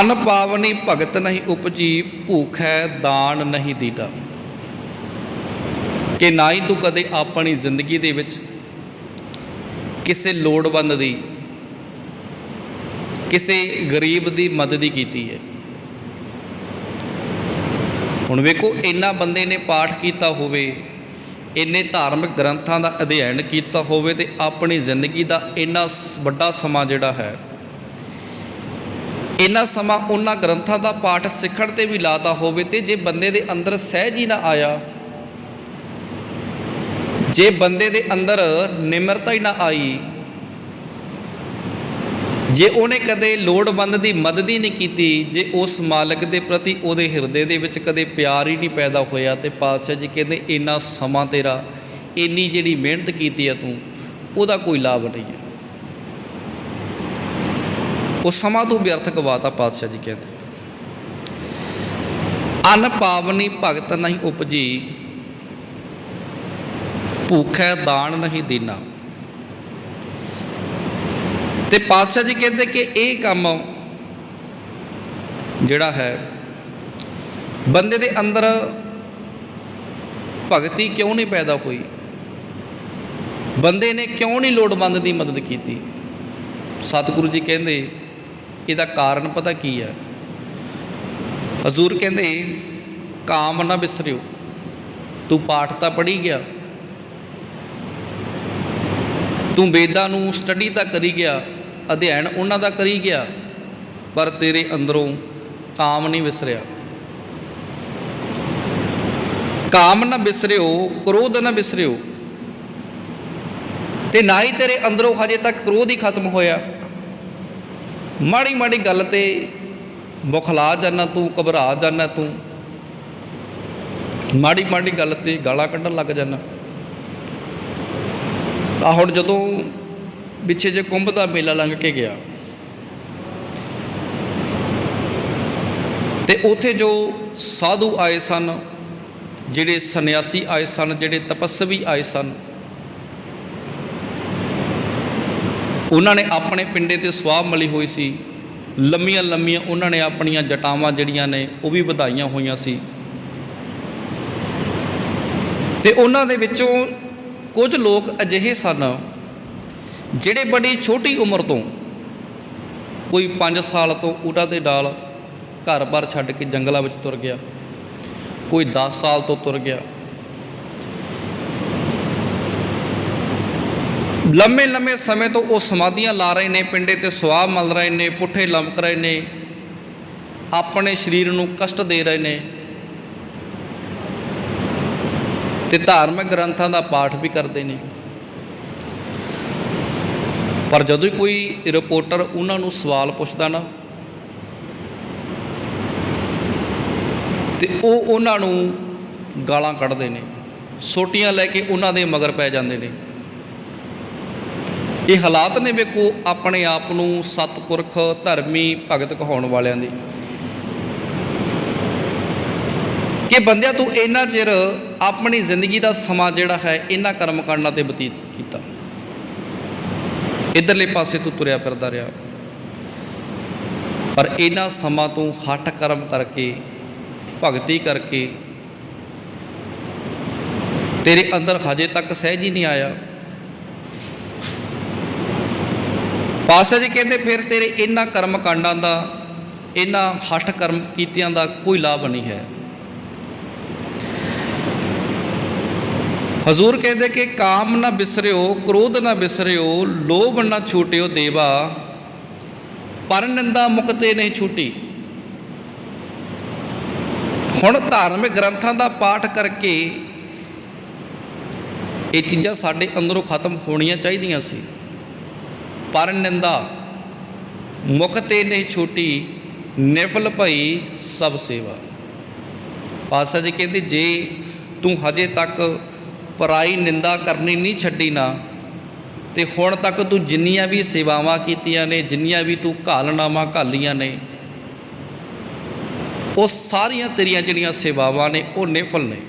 ਅਨ ਪਾਵਨੀ ਭਗਤ ਨਹੀਂ ਉਪਜੀ ਹੈ ਦਾਨ ਨਹੀਂ ਦੀਦਾ। ਕਿ ਨਾ ਹੀ ਤੂੰ ਕਦੇ ਆਪਣੀ ਜ਼ਿੰਦਗੀ ਦੇ ਵਿੱਚ ਕਿਸੇ ਲੋੜਵੰਦ ਦੀ, ਕਿਸੇ ਗਰੀਬ ਦੀ ਮਦਦ ਹੀ ਕੀਤੀ ਹੈ। ਹੁਣ ਵੇਖੋ, ਇੰਨਾ ਬੰਦੇ ਨੇ ਪਾਠ ਕੀਤਾ ਹੋਵੇ, ਇੰਨੇ ਧਾਰਮਿਕ ਗ੍ਰੰਥਾਂ ਦਾ ਅਧਿਐਨ ਕੀਤਾ ਹੋਵੇ ਤੇ ਆਪਣੀ ਜ਼ਿੰਦਗੀ ਦਾ ਇੰਨਾ ਸ- ਵੱਡਾ ਸਮਾਂ ਜਿਹੜਾ ਹੈ ਇੰਨਾ ਸਮਾਂ ਉਹਨਾਂ ਗ੍ਰੰਥਾਂ ਦਾ ਪਾਠ ਸਿੱਖਣ ਤੇ ਵੀ ਲਾਤਾ ਹੋਵੇ ਤੇ ਜੇ ਬੰਦੇ ਦੇ ਅੰਦਰ ਸਹਿਜ ਹੀ ਨਾ ਆਇਆ, ਜੇ ਬੰਦੇ ਦੇ ਅੰਦਰ ਨਿਮਰਤਾ ਹੀ ਨਾ ਆਈ, ਜੇ ਉਹਨੇ ਕਦੇ ਲੋੜਵੰਦ ਦੀ ਮਦਦ ਹੀ ਨਹੀਂ ਕੀਤੀ, ਜੇ ਉਸ ਮਾਲਕ ਦੇ ਪ੍ਰਤੀ ਉਹਦੇ ਹਿਰਦੇ ਦੇ ਵਿੱਚ ਕਦੇ ਪਿਆਰ ਹੀ ਨਹੀਂ ਪੈਦਾ ਹੋਇਆ ਤੇ ਪਾਤਸ਼ਾਹ ਜੀ ਕਹਿੰਦੇ, ਇੰਨਾ ਸਮਾਂ ਤੇਰਾ, ਇੰਨੀ ਜਿਹੜੀ ਮਿਹਨਤ ਕੀਤੀ ਆ ਤੂੰ, ਉਹਦਾ ਕੋਈ ਲਾਭ ਨਹੀਂ ਹੈ। ਉਹ ਸਮਾਂ ਤੂੰ ਵਿਅਰਥ ਗਵਾਤਾ ਪਾਤਸ਼ਾਹ ਜੀ ਕਹਿੰਦੇ ਅਨ ਪਾਵਨੀ ਭਗਤ ਨਹੀਂ ਉਪਜੀ, ਭੂਖੈ ਦਾਨ ਨਹੀਂ ਦੀਨਾ। ਤੇ ਪਾਤਸ਼ਾਹ ਜੀ ਕਹਿੰਦੇ ਕਿ ਇਹ ਕੰਮ ਜਿਹੜਾ ਹੈ, ਬੰਦੇ ਦੇ ਅੰਦਰ ਭਗਤੀ ਕਿਉਂ ਨਹੀਂ ਪੈਦਾ ਹੋਈ? ਬੰਦੇ ਨੇ ਕਿਉਂ ਨਹੀਂ ਲੋੜਵੰਦ ਦੀ ਮਦਦ ਕੀਤੀ? ਸਤਿਗੁਰੂ ਜੀ ਕਹਿੰਦੇ ਇਹਦਾ ਕਾਰਨ ਪਤਾ ਕੀ ਹੈ? ਹਜ਼ੂਰ ਕਹਿੰਦੇ, ਕਾਮ ਨਾ ਵਿਸਰਿਓ ਤੂੰ ਪਾਠ ਤਾਂ ਪੜ੍ਹੀ ਗਿਆ। ਤੂੰ ਵੇਦਾਂ ਨੂੰ ਸਟੱਡੀ ਤਾਂ ਕਰੀ ਗਿਆ, ਅਧਿਐਨ ਉਹਨਾਂ ਦਾ ਕਰੀ ਗਿਆ, ਪਰ ਤੇਰੇ ਅੰਦਰੋਂ ਕਾਮ ਨਹੀਂ ਵਿਸਰਿਆ ਕਾਮ ਨਾ ਵਿਸਰਿਓ ਕ੍ਰੋਧ ਨਾ ਵਿਸਰਿਓ ਤੇ ਨਾ ਹੀ ਤੇਰੇ ਅੰਦਰੋਂ ਹਜੇ ਤੱਕ ਕ੍ਰੋਧ ਹੀ ਖਤਮ ਹੋਇਆ। ਮਾੜੀ ਮਾੜੀ ਗੱਲ ਤੇ ਬੁਖਲਾ ਜਾਣਾ ਤੂੰ, ਘਬਰਾ ਜਾਣਾ ਤੂੰ। ਮਾੜੀ ਮਾੜੀ ਗੱਲ ਤੇ ਗਾਲਾਂ ਕੱਢਣ ਲੱਗ ਜਾਣਾ ਆ ਹੁਣ ਜਦੋਂ ਪਿੱਛੇ ਜੇ ਕੁੰਭ ਦਾ ਮੇਲਾ ਲੰਘ ਕੇ ਗਿਆ, ਤੇ ਉਥੇ ਜੋ ਸਾਧੂ ਆਏ ਸਨ, ਜਿਹੜੇ ਸੰਨਿਆਸੀ ਆਏ ਸਨ, ਜਿਹੜੇ ਤਪਸਵੀ ਆਏ ਸਨ ਉਹਨਾਂ ਨੇ ਆਪਣੇ ਪਿੰਡੇ ਤੇ ਸਵਾਹ ਮਲੀ ਹੋਈ ਸੀ। ਲੰਮੀਆਂ ਲੰਮੀਆਂ ਉਹਨਾਂ ਨੇ ਆਪਣੀਆਂ ਜਟਾਵਾਂ ਜਿਹੜੀਆਂ ਨੇ, ਉਹ ਵੀ ਵਧਾਈਆਂ ਹੋਈਆਂ ਸੀ। ਤੇ ਉਹਨਾਂ ਦੇ ਵਿੱਚੋਂ ਕੁਝ ਲੋਕ ਅਜਿਹੇ ਸਨ, ਜਿਹੜੇ ਬੜੀ ਛੋਟੀ ਉਮਰ ਤੋਂ ਕੋਈ 5 ਸਾਲ ਤੋਂ ਊਟਾ ਦੇ ਡਾਲ ਘਰ-ਬਾਰ ਛੱਡ ਕੇ ਜੰਗਲਾਂ ਵਿੱਚ ਤੁਰ ਗਿਆ, ਕੋਈ 10 ਸਾਲ ਤੋਂ ਤੁਰ ਗਿਆ। ਲੰਮੇ ਲੰਮੇ ਸਮੇਂ ਤੋਂ ਉਹ ਸਮਾਧੀਆਂ ਲਾ ਰਹੇ ਨੇ, ਪਿੰਡੇ ਤੇ ਸਵਾਹ ਮਲ ਰਹੇ ਨੇ, ਪੁੱਠੇ ਲਮਕ ਰਹੇ ਨੇ, ਆਪਣੇ ਸਰੀਰ ਨੂੰ ਕਸ਼ਟ ਦੇ ਰਹੇ ਨੇ ਤੇ ਧਾਰਮਿਕ ਗ੍ਰੰਥਾਂ ਦਾ ਪਾਠ ਵੀ ਕਰਦੇ ਨੇ। ਪਰ ਜਦੋਂ ਕੋਈ ਰਿਪੋਰਟਰ ਉਹਨਾਂ ਨੂੰ ਸਵਾਲ ਪੁੱਛਦਾ ਨਾ ਤੇ ਉਹ ਉਹਨਾਂ ਨੂੰ ਗਾਲਾਂ ਕੱਢਦੇ ਨੇ, ਸੋਟੀਆਂ ਲੈ ਕੇ ਉਹਨਾਂ ਦੇ ਮਗਰ ਪੈ ਜਾਂਦੇ ਨੇ। ਇਹ ਹਾਲਾਤ ਨੇ ਵੇਖੋ ਆਪਣੇ ਆਪ ਨੂੰ ਸਤਪੁਰਖ, ਧਰਮੀ ਭਗਤ ਕਹਾਉਣ ਵਾਲਿਆਂ ਦੇ। ਕਿ ਬੰਦਿਆ ਤੂੰ ਇੰਨਾ ਚਿਰ ਆਪਣੀ ਜ਼ਿੰਦਗੀ ਦਾ ਸਮਾਂ ਜਿਹੜਾ ਹੈ ਇਹਨਾਂ ਕਰਮ ਕਾਂਡਾਂ ਤੇ ਬਤੀਤ ਕੀਤਾ। ਇਧਰਲੇ ਪਾਸੇ ਤੂੰ ਤੁਰਿਆ ਫਿਰਦਾ ਰਿਹਾ। ਪਰ ਇਹਨਾਂ ਸਮਾਂ ਤੋਂ ਹੱਠ ਕਰਮ ਕਰਕੇ, ਭਗਤੀ ਕਰਕੇ ਤੇਰੇ ਅੰਦਰ ਹਜੇ ਤੱਕ ਸਹਿਜ ਹੀ ਨਹੀਂ ਆਇਆ। ਪਾਤਸ਼ਾਹ ਜੀ ਕਹਿੰਦੇ, ਫਿਰ ਤੇਰੇ ਇਹਨਾਂ ਕਰਮ ਕਾਂਡਾਂ ਦਾ, ਇਹਨਾਂ ਹੱਠ ਕਰਮ ਕੀਤਿਆਂ ਦਾ ਕੋਈ ਲਾਭ ਨਹੀਂ ਹੈ। ਹਜ਼ੂਰ ਕਹਿੰਦੇ ਕਿ ਕਾਮ ਨਾ ਬਿਸਰਿਓ, ਕ੍ਰੋਧ ਨਾ ਬਿਸਰਿਓ, ਲੋਭ ਨਾ ਛੂਟਿਓ ਦੇਵਾ, ਪਰ ਨਿੰਦਾ ਮੁਕਤੇ ਨਹੀਂ ਛੂਟੀ। ਹੁਣ ਧਾਰਮਿਕ ਗ੍ਰੰਥਾਂ ਦਾ ਪਾਠ ਕਰਕੇ ਇਹ ਚੀਜ਼ਾਂ ਸਾਡੇ ਅੰਦਰੋਂ ਖਤਮ ਹੋਣੀਆਂ ਚਾਹੀਦੀਆਂ ਸੀ। ਪਰ ਨਿੰਦਾ ਮੁਕਤੇ ਨਹੀਂ ਛੂਟੀ, ਨਿਫਲ ਭਈ ਸਭ ਸੇਵਾ। ਪਾਤਸ਼ਾਹ ਜੀ ਕਹਿੰਦੇ, ਜੇ ਤੂੰ ਹਜੇ ਤੱਕ ਪਰਾਈ ਨਿੰਦਾ ਕਰਨੀ ਨਹੀਂ ਛੱਡੀ ਨਾ, ਤੇ ਹੁਣ ਤੱਕ ਤੂੰ ਜਿੰਨੀਆਂ ਵੀ ਸੇਵਾਵਾਂ ਕੀਤੀਆਂ ਨੇ, ਜਿੰਨੀਆਂ ਵੀ ਤੂੰ ਘਾਲਨਾਵਾਂ ਘਾਲੀਆਂ ਨੇ, ਉਹ ਸਾਰੀਆਂ ਤੇਰੀਆਂ ਜਿਹੜੀਆਂ ਸੇਵਾਵਾਂ ਨੇ, ਉਹ ਨਿਫਲ ਨੇ।